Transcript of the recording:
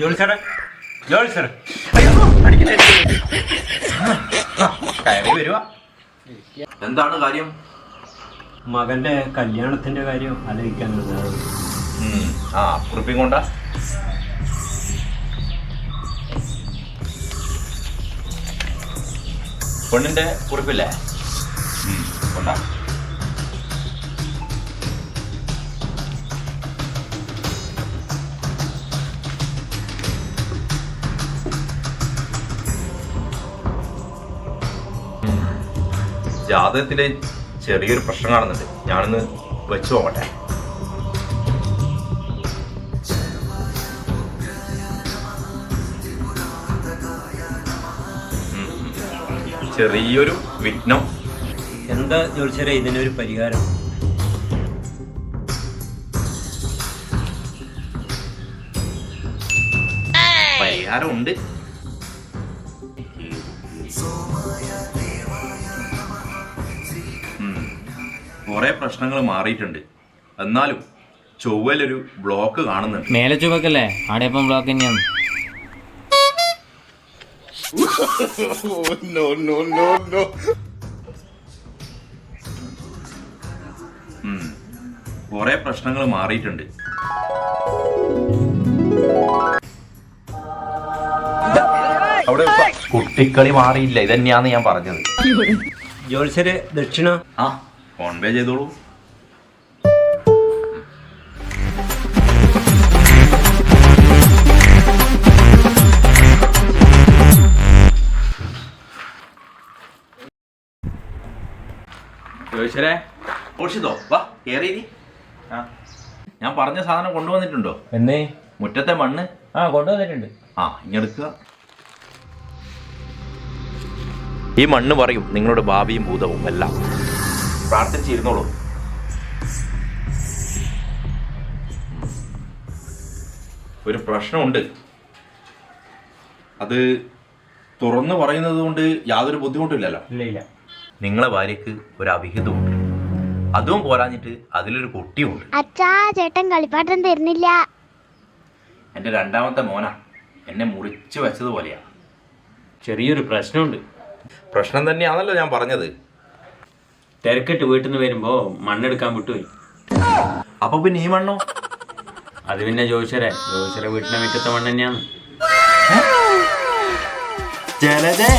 ജോളി സാറേ ജോളി സാറേ. കയറി വരുവാ. എന്താണ് കാര്യം? മകന്റെ കല്യാണത്തിന്റെ കാര്യം ആലോചിക്കാനുള്ളത്. ഉം, ആ കുറിപ്പിയും കൊണ്ടാ. പെണ്ണിന്റെ കുറിപ്പില്ലേ? കൊണ്ടാ. ജാതകത്തിൽ ചെറിയൊരു പ്രശ്നം കാണുന്നുണ്ട്. ഞാനൊന്ന് വെച്ചു പോകട്ടെ ചെറിയൊരു വിഘ്നം. എന്താ ചോദിച്ചാലേ ഇതിനൊരു പരിഹാരം? പരിഹാരമുണ്ട്. കുറെ പ്രശ്നങ്ങൾ മാറിയിട്ടുണ്ട്. എന്നാലും ചൊവ്വലൊരു ബ്ലോക്ക് കാണുന്നുണ്ട്. മേലെ ചുവക്കല്ലേ? ആടെ ഇപ്പം ബ്ലോക്ക് തന്നെയാണ്. കുറെ പ്രശ്നങ്ങൾ മാറിയിട്ടുണ്ട്. അവിടെ കുട്ടിക്കളി മാറിയില്ല. ഇതന്നെയാന്ന് ഞാൻ പറഞ്ഞത്. ജോൽസര് ദക്ഷിണ. ആ. ഫോൺ പേ ചെയ്തോളൂ. ചോദിച്ചരേ ഓഷിതോ വാ കേറി ആ. ഞാൻ പറഞ്ഞ സാധനം കൊണ്ടുവന്നിട്ടുണ്ടോ? എന്നേ? മുറ്റത്തെ മണ്ണ്. ആ കൊണ്ടുവന്നിട്ടുണ്ട്. ആ ഇങ്ങെടുക്കുക ഈ മണ്ണ് പറയും നിങ്ങളുടെ ഭാവിയും ഭൂതവും എല്ലാം. പ്രാർത്ഥിച്ചിരുന്നോളൂ ഒരു പ്രശ്നമുണ്ട്. അത് തുറന്നു പറയുന്നത് കൊണ്ട് യാതൊരു ബുദ്ധിമുട്ടില്ലല്ലോ ഇല്ല ഇല്ല നിങ്ങളെ ഭാര്യക്ക് ഒരു അവിഹിതമുണ്ട്. അതും പോരാഞ്ഞിട്ട് അതിലൊരു കുട്ടിയുണ്ട്. അച്ഛാ ചേട്ടൻ കളിപ്പാട്ടം തരുന്നില്ല. എന്റെ രണ്ടാമത്തെ മോന. എന്നെ മുറിച്ചു വെച്ചതുപോലെയാ. ചെറിയൊരു പ്രശ്നമുണ്ട്. പ്രശ്നം തന്നെയാണല്ലോ ഞാൻ പറഞ്ഞത്. തിരക്കിട്ട് വീട്ടിൽ നിന്ന് വരുമ്പോ മണ്ണെടുക്കാൻ വിട്ടുപോയി. അപ്പൊ പിന്നെ ഈ മണ്ണോ? അത് പിന്നെ ജോയിച്ചരെ. ജോയിച്ചരെ വീട്ടിലെ മിറ്റത്തെ മണ്ണ് തന്നെയാണ്. ജലജേ